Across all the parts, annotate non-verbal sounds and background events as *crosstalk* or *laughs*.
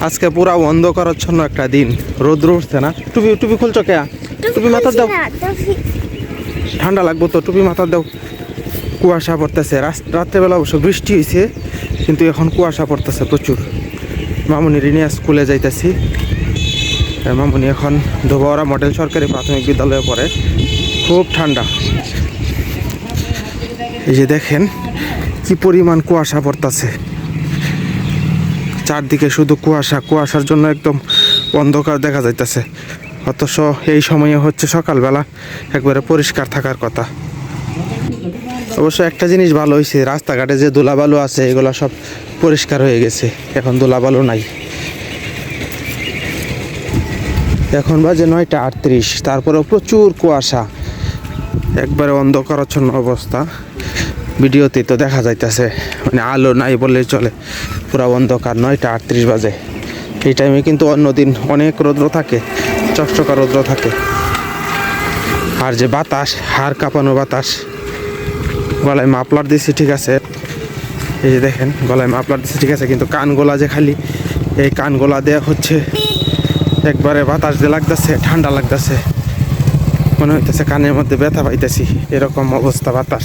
আজকে পুরা অন্ধকারচ্ছন্ন একটা দিন। রোদ্র উঠছে না। টুপি টুপি খুলছো কে? টুপি মাথা দাও। ঠান্ডা লাগবো তো টুপি মাথা দাও। কুয়াশা পড়তেছে। রাত- রাত্রেবেলা অবশ্য বৃষ্টি হয়েছে কিন্তু এখন কুয়াশা পড়তেছে প্রচুর। মামুনি রিনিয়া স্কুলে যাইতেছি। মামুনি এখন ধোবাওয়ারা মডেল সরকারি প্রাথমিক বিদ্যালয়ে পড়ে। খুব ঠান্ডা। এই যে দেখেন কি পরিমাণ কুয়াশা পড়তেছে। চারদিকে শুধু কুয়াশা, কুয়াশার জন্য একদম অন্ধকার দেখা যাইতেছে। অথচ এই সময়ে হচ্ছে সকালবেলা একবারে পরিষ্কার থাকার কথা। অবশ্য একটা জিনিস ভালো হয়েছে রাস্তাঘাটে যে ধুলাবালু আছে, এগুলো সব পরিষ্কার হয়ে গেছে। এখন ধুলাবালু নাই। এখন বাজে নয়টা আটত্রিশ, তারপরেও প্রচুর কুয়াশা। একবারে অন্ধকারাচ্ছন্ন অবস্থা। ভিডিওতে তো দেখা যাইতেছে মানে আলো নাই বললেই চলে। পুরা অন্ধকার, নয়টা আটত্রিশ বাজে। এই টাইমে কিন্তু অন্যদিন অনেক রৌদ্র থাকে, চকচকা রৌদ্র থাকে। আর যে বাতাস, হাড় কাঁপানো বাতাস, গলায় মাপলার দিছি, ঠিক আছে। এই যে দেখেন, গলায় মাপলার দিছি, ঠিক আছে। কিন্তু কানগোলা যে খালি, এই কানগোলা দেয়া হচ্ছে, একবারে বাতাস দিয়ে লাগতেছে, ঠান্ডা লাগতেছে। মনে হইতেছে কানের মধ্যে ব্যথা পাইতেছি, এরকম অবস্থা বাতাস।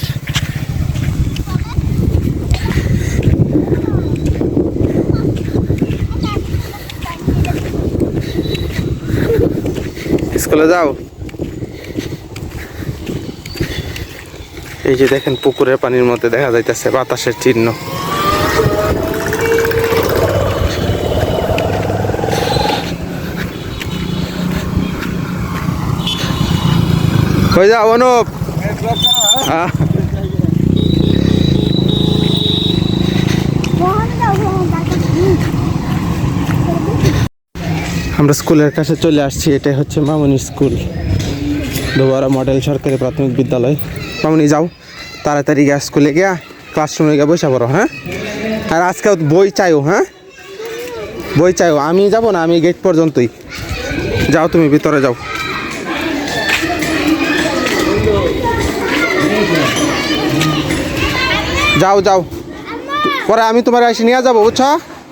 স্কুলে যাও। এই যে দেখেন পুকুরের পানির মধ্যে দেখা যাইতেছে বাতাসের চিহ্ন। হয়ে যাও অনুপ। আহ, আমরা স্কুলের কাছে চলে আসছি, এটাই হচ্ছে মামুনি স্কুল। দোবারা মডেল সরকারি প্রাথমিক বিদ্যালয়। মামুনি, যাও, তাড়াতাড়ি গিয়া স্কুলে গিয়া ক্লাসরুমে গিয়ে বসে পড়ো হ্যাঁ? আর আজকে বই চাইও হ্যাঁ? বই চাইও, আমি যাব না, আমি গেট পর্যন্তই। যাও তুমি, ভিতরে যাও। যাও যাও। পরে আমি তোমার এসে নিয়ে যাব, বুঝছ?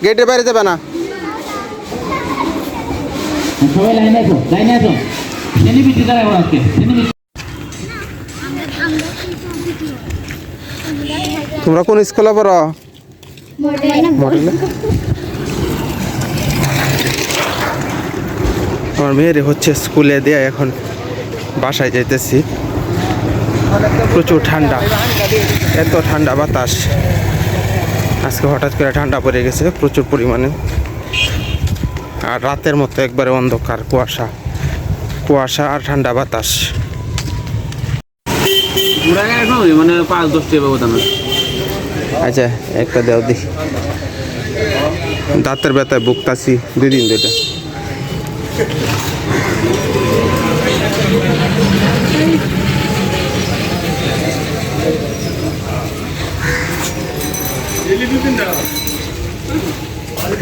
গেটের বাইরে যাবে না। সবাই আসো শ্রেণি বৃদ্ধি দাঁড়াবো আজকে তোমরা কোন স্কুলে পড়ো? আমার মেয়ের হচ্ছে স্কুলে দেয়া এখন বাসায় যাইতেছি। প্রচুর ঠান্ডা, এত ঠান্ডা বাতাস। আজকে হঠাৎ করে ঠান্ডা পড়ে গেছে, প্রচুর পরিমাণে। আর রাতের মতো একবারে অন্ধকার কুয়াশা। কুয়াশা আর ঠান্ডা বাতাস। মানে পাঁচ দশ ব্যবধান আচ্ছা একটা দেও দেখি দাঁতের ব্যথায় বুকতাছি দুই দিন দুইটা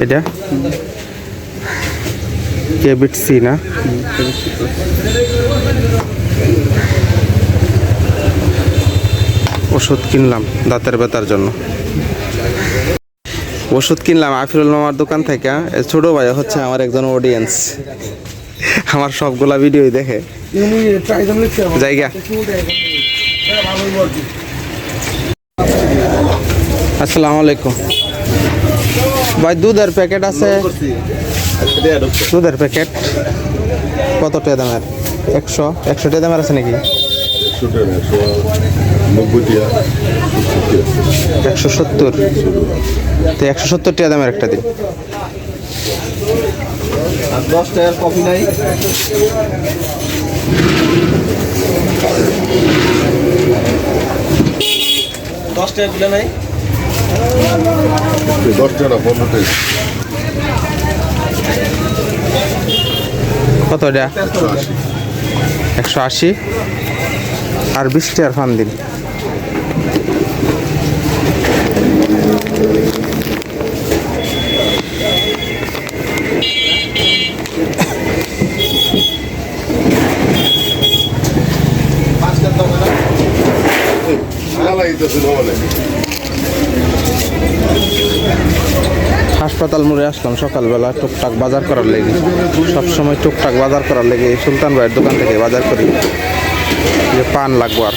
এটা? কেবিট সি না? ওষুধ কিনলাম দাঁতের ব্যথার জন্য। ওষুধ কিনলাম আফিরুল মামার দোকান থেকে। ছোট ভাই হচ্ছে আমার একজন অডিয়েন্স আমার সবগুলা ভিডিওই দেখে। জায়গা। আসসালামু আলাইকুম। ভাই দুধের প্যাকেট আছে। দুধের প্যাকেট। কত টাকা দামের? একশো। একশো টাকা দামের আছে নাকি? একশো সত্তর। তো একশো সত্তর টাকা দামের একটা দিন। দশ টাকার কফি নাই। দশ টাকা নাই। দশ টাকা পনেরো কত একশো আশি। আর বিশ টাকার ফান দিন। ভালো লাগতেছে না বলে। ফার্স্ট হাসপাতাল মোড়ে আসলাম সকালবেলা টুকটাক বাজার করার লেগে। সবসময় টুকটাক বাজার করার লেগে সুলতান ভাইয়ের দোকান থেকে বাজার করি। যে পান লাগবো আর।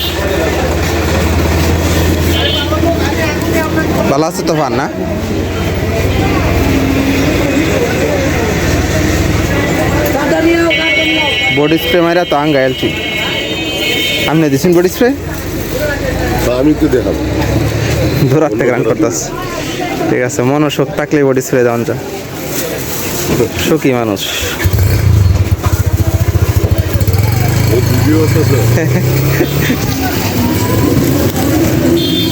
ভালো আছে তো পান, না? বডি স্প্রে মারা তো আঙ্গা এলছি আপনি দিছেন বডি স্প্রে? আমি তো দেখাবো। দূরার থেকে রান করতাস ঠিক আছে মনোসুখ থাকলে বডি ছেড়ে দেওয়ান যা সুখী মানুষ। ভিডিও *laughs*